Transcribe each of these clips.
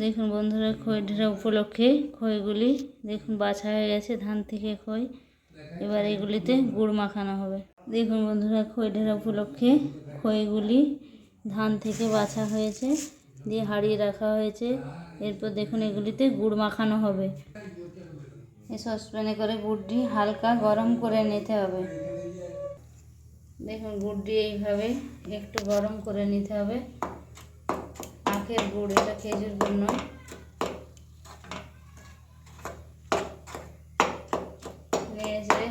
দেখুন বন্ধুরা খই ঢেরা উপলক্ষে খইগুলি দেখুন বাছা হয়ে গেছে ধান থেকে খই। এবার এগুলিতে গুড় মাখানো হবে। দেখুন বন্ধুরা খই ঢেরা উপলক্ষে খইগুলি ধান থেকে বাছা হয়েছে, দিয়ে হারিয়ে রাখা হয়েছে। এরপর দেখুন এগুলিতে গুড় মাখানো হবে। এই সসপ্যানে করে গুড়টি হালকা গরম করে নিতে হবে। দেখুন গুড়টি এইভাবে একটু গরম করে নিতে হবে। আখের গুড়, এটা খেজুর গুড় নয়।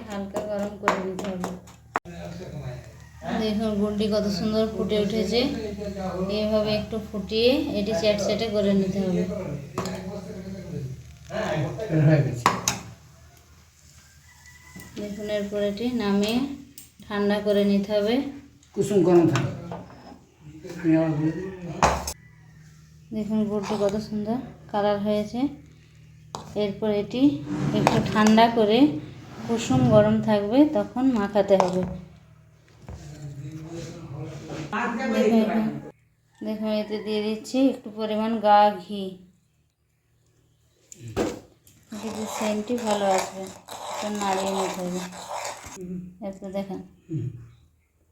হালকা গরম করে নিতে হবে। দেখুন, গুড়টি কত সুন্দর ফুটে উঠেছে। এইভাবে একটু ফুটিয়ে এটি চ্যাট চ্যাটে করে নিতে হবে। দেখুন, এরপর এটি নামিয়ে ঠান্ডা করে নিতে হবে। কুসুম গরম থাকে। দেখুন গুড়টি কত সুন্দর কালার হয়েছে। এরপর এটি একটু ঠান্ডা করে কুসুম গরম থাকবে তখন মাখাতে হবে। দেখুন এতে দিয়ে দিচ্ছি একটু পরিমাণ গা ঘি। এতে সেন্টটি ভালো আসবে নাড়িয়ে নিতে হবে। এরপর দেখেন।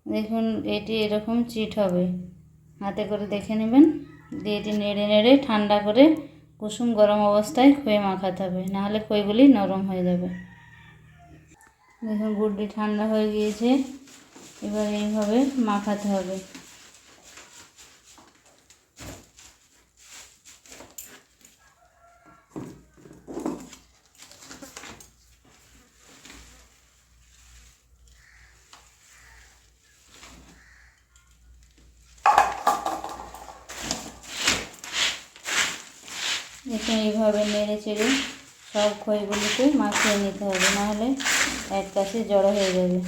দেখুন এটি এরকম চিট হবে। হাতে করে দেখে নেবেন। দিয়ে এটি নেড়ে নেড়ে ঠান্ডা করে কুসুম গরম অবস্থায় খয়ে মাখাতে হবে। নাহলে খইগুলি নরম হয়ে যাবে। দেখুন, গুড়টি ঠান্ডা হয়ে গিয়েছে। এবার এইভাবে মাখাতে হবে। দেখুন, এইভাবে নেড়ে চেড়ে সব খইগুলিকে মাখিয়ে নিতে হবে, নাহলে এক কাছে জড়ো হয়ে যাবে।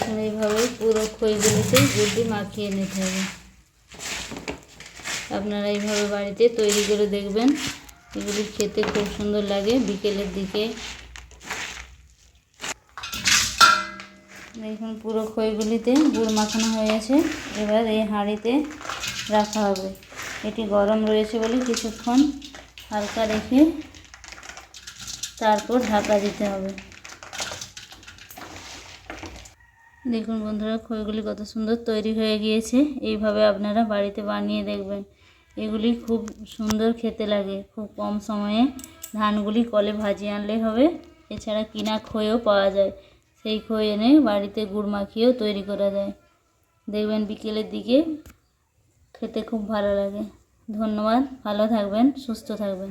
যায়। এইভাবে পুরো খইগুলিতে গুড়টি মাখিয়ে নিতে হবে। আপনারা এইভাবে বাড়িতে তৈরি করে দেখবেন, এগুলি খেতে খুব সুন্দর লাগে বিকেলের দিকে। দেখুন পুরো খইগুলিতে গুড় মাখানো হয়ে গেছে। এবার এই হাঁড়িতে রাখা হবে। এটি গরম রয়েছে বলে কিছুক্ষণ হালকা রেখে তারপর ঢাকা দিতে হবে। দেখুন বন্ধুরা, খইগুলি কত সুন্দর তৈরি হয়ে গিয়েছে। এইভাবে আপনারা বাড়িতে বানিয়ে দেখবেন। এগুলি খুব সুন্দর খেতে লাগে। খুব কম সময়ে ধানগুলি কলে ভাজিয়ে আনলে হবে। এছাড়া কিনা খইও পাওয়া যায়। সেই খই এনে বাড়িতে গুড় মাখিয়েও তৈরি করা যায়। দেখবেন বিকেলের দিকে খেতে খুব ভালো লাগে। ধন্যবাদ। ভালো থাকবেন, সুস্থ থাকবেন।